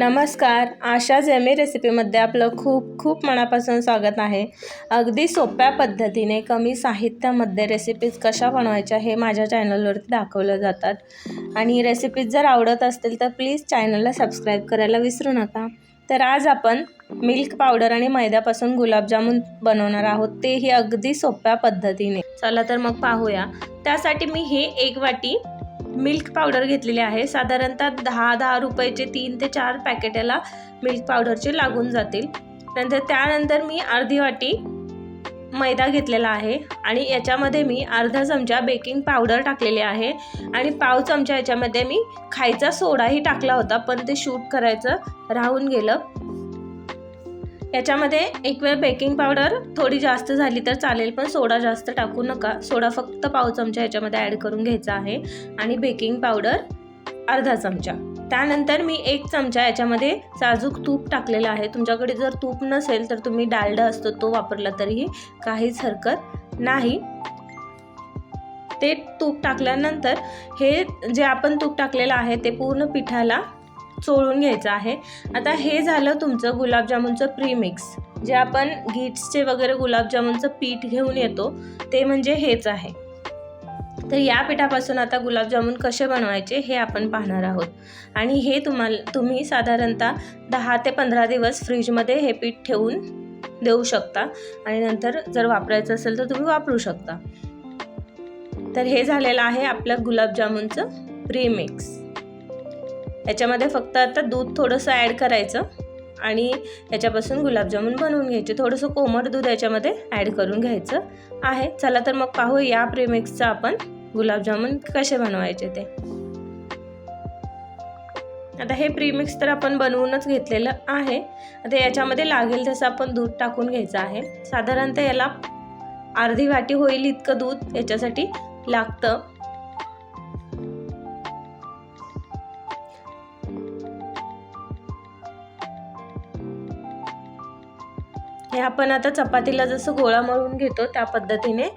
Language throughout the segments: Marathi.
नमस्कार. आशा जेमे रेसिपीमध्ये आपलं खूप खूप मनापासून स्वागत आहे. अगदी सोप्या पद्धतीने कमी साहित्यामध्ये रेसिपीज कशा बनवायच्या हे माझ्या चॅनलवरती दाखवलं जातात. आणि रेसिपीज जर आवडत असतील तर प्लीज चॅनलला सबस्क्राईब करायला विसरू नका. तर आज आपण मिल्क पावडर आणि मैद्यापासून गुलाबजामुन बनवणार आहोत. तेही अगदी सोप्या पद्धतीने. चला तर मग पाहूया. त्यासाठी मी हे एक वाटी मिल्क पावडर घेतलेली आहे. साधारणतः दहा दहा रुपयाचे तीन ते चार पॅकेट याला मिल्क पावडरचे लागून जातील. नंतर त्यानंतर मी अर्धी वाटी मैदा घेतलेला आहे आणि याच्यामध्ये मी अर्धा चमचा बेकिंग पावडर टाकलेली आहे. आणि पाव चमचा याच्यामध्ये मी खायचा सोडाही टाकला होता पण ते शूट करायचं राहून गेलं. याच्यामध्ये एक वेळ बेकिंग पावडर थोडी जास्त झाली तर चालेल पण सोडा जास्त टाकू नका. सोडा फक्त पाव चमचा याच्यामध्ये ॲड करून घ्यायचा आहे आणि बेकिंग पावडर अर्धा चमचा. त्यानंतर मी एक चमचा याच्यामध्ये साजूक तूप टाकलेलं आहे. तुमच्याकडे जर तूप नसेल तर तुम्ही डालडा असतो तो वापरला तरीही काहीच हरकत नाही. ते तूप टाकल्यानंतर हे जे आपण तूप टाकलेलं आहे ते पूर्ण पिठाला चोळून घ्यायचं आहे. आता हे झालं तुमचं गुलाबजामुनचं प्रीमिक्स जे आपण गीट्सचे वगैरे गुलाबजामुनचं पीठ घेऊन येतो ते म्हणजे हेच आहे. तर या पिठापासून आता गुलाबजामुन कसे बनवायचे हे आपण पाहणार आहोत. आणि हे तुम्हाला तुम्ही साधारणतः दहा ते पंधरा दिवस फ्रीजमध्ये हे पीठ ठेवून देऊ शकता. आणि नंतर जर वापरायचं असेल तर तुम्ही वापरू शकता. तर हे झालेलं आहे आपलं गुलाबजामुनचं प्रीमिक्स याच्यामध्ये फक्त आता दूध थोडंसं ॲड करायचं आणि याच्यापासून गुलाबजामुन बनवून घ्यायचे. थोडंसं कोमट दूध याच्यामध्ये ॲड करून घ्यायचं आहे. चला तर मग पाहू या प्रेमिक्सचं आपण गुलाबजामुन कसे बनवायचे ते. आता हे प्रीमिक्स तर आपण बनवूनच घेतलेलं आहे. आता याच्यामध्ये लागेल तसं आपण दूध टाकून घ्यायचं आहे. साधारणतः याला अर्धी वाटी होईल इतकं दूध याच्यासाठी लागतं. हे आपण आता चपातीला जसं गोळा मळून घेतो त्या पद्धतीने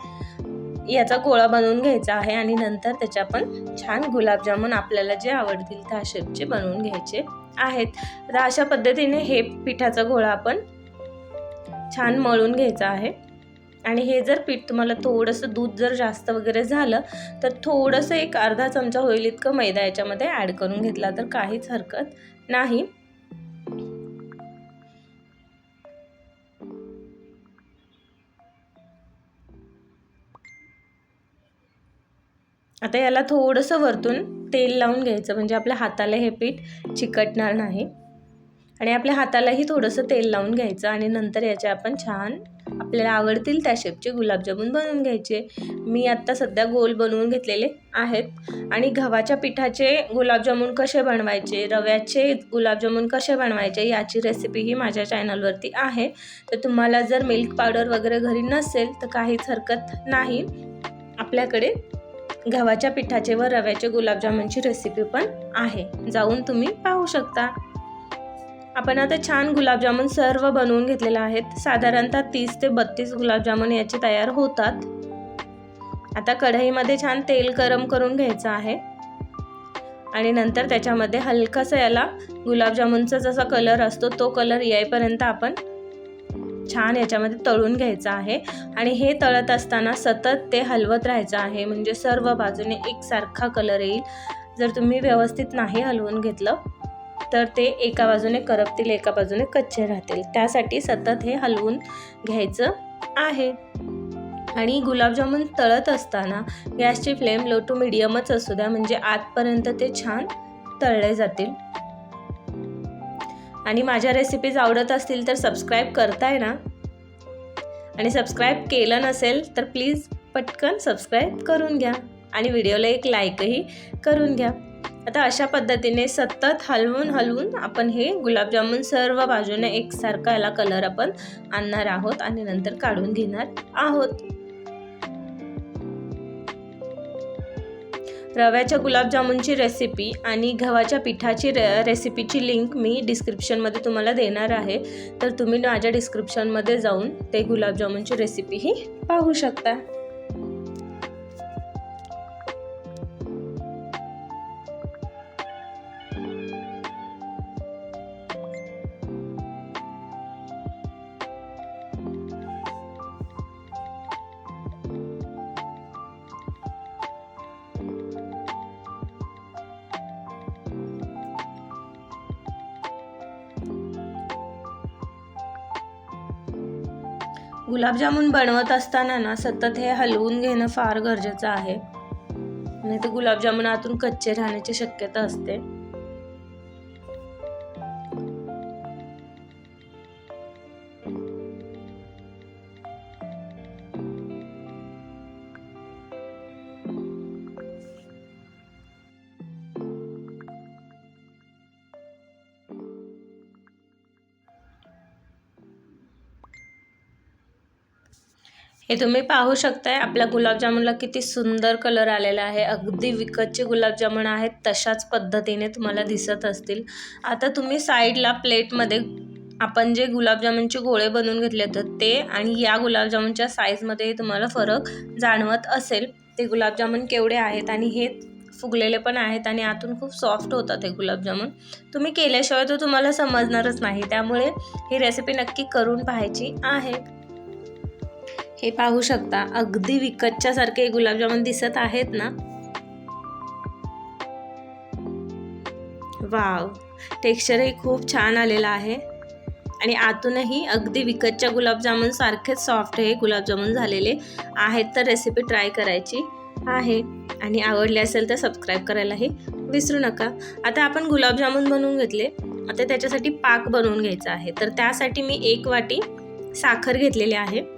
याचा गोळा बनवून घ्यायचा आहे आणि नंतर त्याचे आपण छान गुलाबजामुन आपल्याला जे आवडतील त्या शेपचे बनवून घ्यायचे आहेत. तर अशा पद्धतीने हे पिठाचा गोळा आपण छान मळून घ्यायचा आहे. आणि हे जर पीठ तुम्हाला थोडंसं दूध जर जास्त वगैरे झालं तर थोडंसं एक अर्धा चमचा होईल इतकं मैदा याच्यामध्ये ॲड करून घेतला तर काहीच हरकत नाही. आता याला थोडंसं वरतून तेल लावून घ्यायचं म्हणजे आपल्या हाताला हे पीठ चिकटणार नाही. आणि आपल्या हातालाही थोडंसं तेल लावून घ्यायचं आणि नंतर याचे आपण छान आपल्याला आवडतील त्या शेपचे गुलाबजामुन बनवून घ्यायचे. मी आत्ता सध्या गोल बनवून घेतलेले आहेत. आणि गव्हाच्या पिठाचे गुलाबजामुन कसे बनवायचे रव्याचे गुलाबजामुन कसे बनवायचे याची रेसिपीही माझ्या चॅनलवरती आहे. तर तुम्हाला जर मिल्क पावडर वगैरे घरी नसेल तर काहीच हरकत नाही. आपल्याकडे गव्हाच्या पिठाचे व रव्याचे गुलाबजामुनची रेसिपी पण आहे. जाऊन तुम्ही पाहू शकता. आपण आता छान गुलाबजामुन सर्व बनवून घेतलेले आहेत. साधारणतः तीस ते बत्तीस गुलाबजामुन याचे तयार होतात. आता कढईमध्ये छान तेल गरम करून घ्यायचं आहे. आणि नंतर त्याच्यामध्ये हलकासा याला गुलाबजामुनचा जसा कलर असतो तो कलर येईपर्यंत आपण छान याच्यामध्ये तळून घ्यायचं आहे. आणि हे तळत असताना सतत ते हलवत राहायचं आहे. म्हणजे सर्व बाजूने एकसारखा कलर येईल. जर तुम्ही व्यवस्थित नाही हलवून घेतलं तर ते एका बाजूने करपतील एका बाजूने कच्चे राहतील. त्यासाठी सतत हे हलवून घ्यायचं आहे. आणि गुलाबजामुन तळत असताना गॅसची फ्लेम लो टू मिडियमच असू द्या म्हणजे आतपर्यंत ते छान तळले जातील. आणि माझ्या रेसिपीज आवडत असतील तर सबस्क्राईब करताय ना. आणि सबस्क्राईब केलं नसेल तर प्लीज पटकन सबस्क्राईब करून घ्या. आणि व्हिडिओला एक लाईकही करून घ्या. आता अशा पद्धतीने सतत हलवून हलवून आपण हे गुलाबजामुन सर्व बाजूने एकसारखा याला कलर आपण आणणार आहोत आणि नंतर काढून घेणार आहोत. रव्याच्या गुलाबजामुनची रेसिपी आणि गव्हाच्या पिठाची रे रेसिपीची लिंक मी डिस्क्रिप्शनमध्ये तुम्हाला देणार आहे. तर तुम्ही माझ्या डिस्क्रिप्शनमध्ये जाऊन ते गुलाबजामुनची रेसिपीही पाहू शकता. गुलाबजामुन बनवत असताना ना सतत हे हलवून घेणं फार गरजेचं आहे. नाही तर गुलाबजामुन आतून कच्चे राहण्याची शक्यता असते. हे तुम्ही पाहू शकताय आपल्या गुलाबजामुनला किती सुंदर कलर आलेला आहे. अगदी विकतचे गुलाबजामुन आहेत तशाच पद्धतीने तुम्हाला दिसत असतील. आता तुम्ही साईडला प्लेटमध्ये आपण जे गुलाबजामुनचे गोळे बनवून घेतले होते ते आणि या गुलाबजामुनच्या साईजमध्ये तुम्हाला फरक जाणवत असेल. ते गुलाबजामुन केवढे आहेत आणि हे फुगलेले पण आहेत आणि आतून खूप सॉफ्ट होतात हे गुलाबजामुन. तुम्ही केल्याशिवाय तो तुम्हाला समजणारच नाही त्यामुळे ही रेसिपी नक्की करून पाहायची आहे. हे पाहू शकता. अगदी विकतच्या सारखे गुलाबजामुन दिसत आहेत ना? वाव. टेक्स्चरही खूप छान आलेलं आहे. आणि आतूनही अगदी विकतच्या गुलाबजामुन सारखेच सॉफ्ट हे गुलाबजामुन झालेले आहेत. तर रेसिपी ट्राय करायची आहे. आणि आवडले असेल तर सबस्क्राईब करायलाही विसरू नका. आता आपण गुलाबजामुन बनवून घेतले. आता त्याच्यासाठी पाक बनवून घ्यायचा आहे. तर त्यासाठी मी एक वाटी साखर घेतलेली आहे.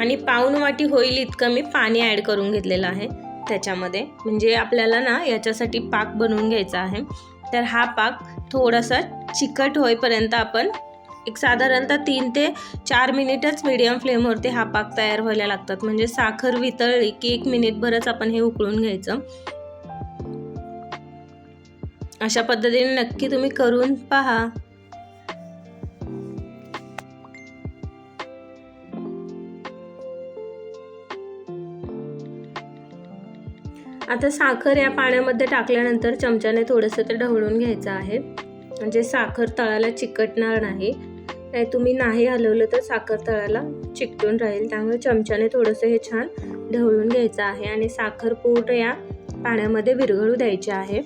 आणि पाऊन वाटी होईल इतकं मी पाणी ॲड करून घेतलेलं आहे त्याच्यामध्ये. म्हणजे आपल्याला ना याच्यासाठी पाक बनवून घ्यायचा आहे. तर हा पाक थोडासा चिकट होईपर्यंत आपण एक साधारणतः तीन ते चार मिनिटच मीडियम फ्लेमवरती हा पाक तयार व्हायला लागतात. म्हणजे साखर वितळली की एक मिनिटभरच आपण हे उकळून घ्यायचं. अशा पद्धतीने नक्की तुम्ही करून पहा. आता साखर या पाण्यामध्ये टाकल्यानंतर चमच्याने थोडंसं ते ढवळून घ्यायचं आहे. म्हणजे साखर तळाला चिकटणार नाही. नाही तुम्ही नाही हलवलं तर साखर तळाला चिकटून राहील. त्यामुळे चमच्याने थोडंसं हे छान ढवळून घ्यायचं आहे आणि साखर पूर्ण या पाण्यामध्ये विरघळू द्यायचे आहे.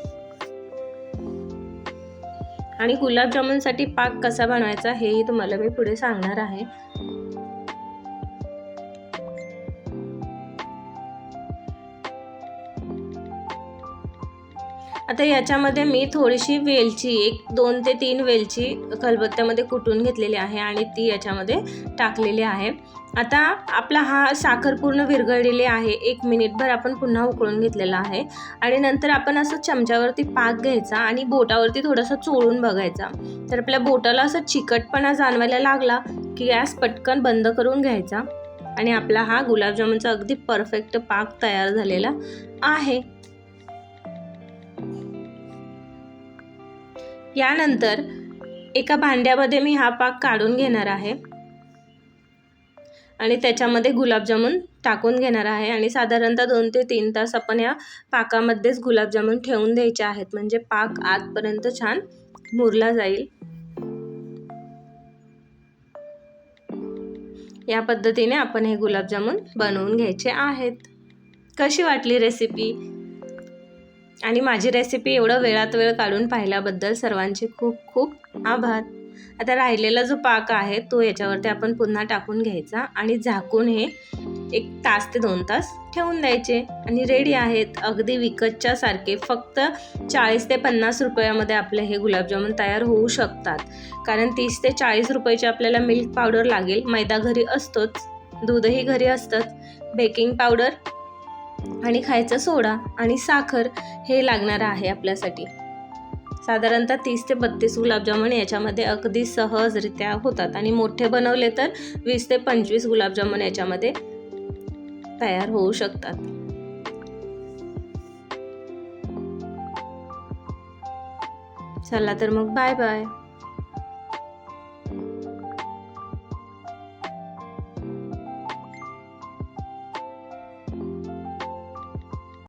आणि गुलाबजामुनसाठी पाक कसा बनवायचा हेही तुम्हाला मी पुढे सांगणार आहे. आता याच्यामध्ये मी थोडीशी वेलची एक दोन ते तीन वेलची खलबत्त्यामध्ये कुटून घेतलेली आहे आणि ती याच्यामध्ये टाकलेली आहे. आता आपला हा साखर पूर्ण विरघळलेली आहे. एक मिनिटभर आपण पुन्हा उकळून घेतलेला आहे. आणि नंतर आपण असं चमच्यावरती पाक घ्यायचा आणि बोटावरती थोडंसं चोळून बघायचा. तर आपल्या बोटाला असं चिकटपणा जाणवायला लागला की गॅस पटकन बंद करून घ्यायचा. आणि आपला हा गुलाबजामुनचा अगदी परफेक्ट पाक तयार झालेला आहे. यानंतर एका भांड्यामध्ये मी हा पाक काढून घेणार आहे. आणि त्याच्यामध्ये गुलाबजामुन टाकून घेणार आहे. आणि साधारणतः दोन ते तीन तास आपण या पाकामध्येच गुलाबजामुन ठेवून द्यायचे आहेत. म्हणजे पाक आतपर्यंत छान मुरला जाईल. या पद्धतीने आपण हे गुलाबजामुन बनवून घ्यायचे आहेत. कशी वाटली रेसिपी आणि माझी रेसिपी एवढं वेळात वेळ काढून पाहिल्याबद्दल सर्वांचे खूप खूप आभार. आता राहिलेला जो पाक आहे तो याच्यावरती आपण पुन्हा टाकून घ्यायचा आणि झाकून हे एक तास ते दोन तास ठेवून द्यायचे. आणि रेडी आहेत अगदी विकतच्या सारखे. फक्त चाळीस ते पन्नास रुपयामध्ये आपले हे गुलाबजामुन तयार होऊ शकतात. कारण तीस ते चाळीस रुपयाची आपल्याला मिल्क पावडर लागेल. मैदा घरी असतोच. दूधही घरी असतंच. बेकिंग पावडर आणि खायचा सोडा आणि साखर हे लागणार आहे आपल्यासाठी. साधारणतः तीस ते बत्तीस गुलाबजामुन याच्यामध्ये अगदी सहजरित्या होतात आणि मोठे बनवले तर वीस ते पंचवीस गुलाबजामुन याच्यामध्ये तयार होऊ शकतात. चला तर मग बाय बाय.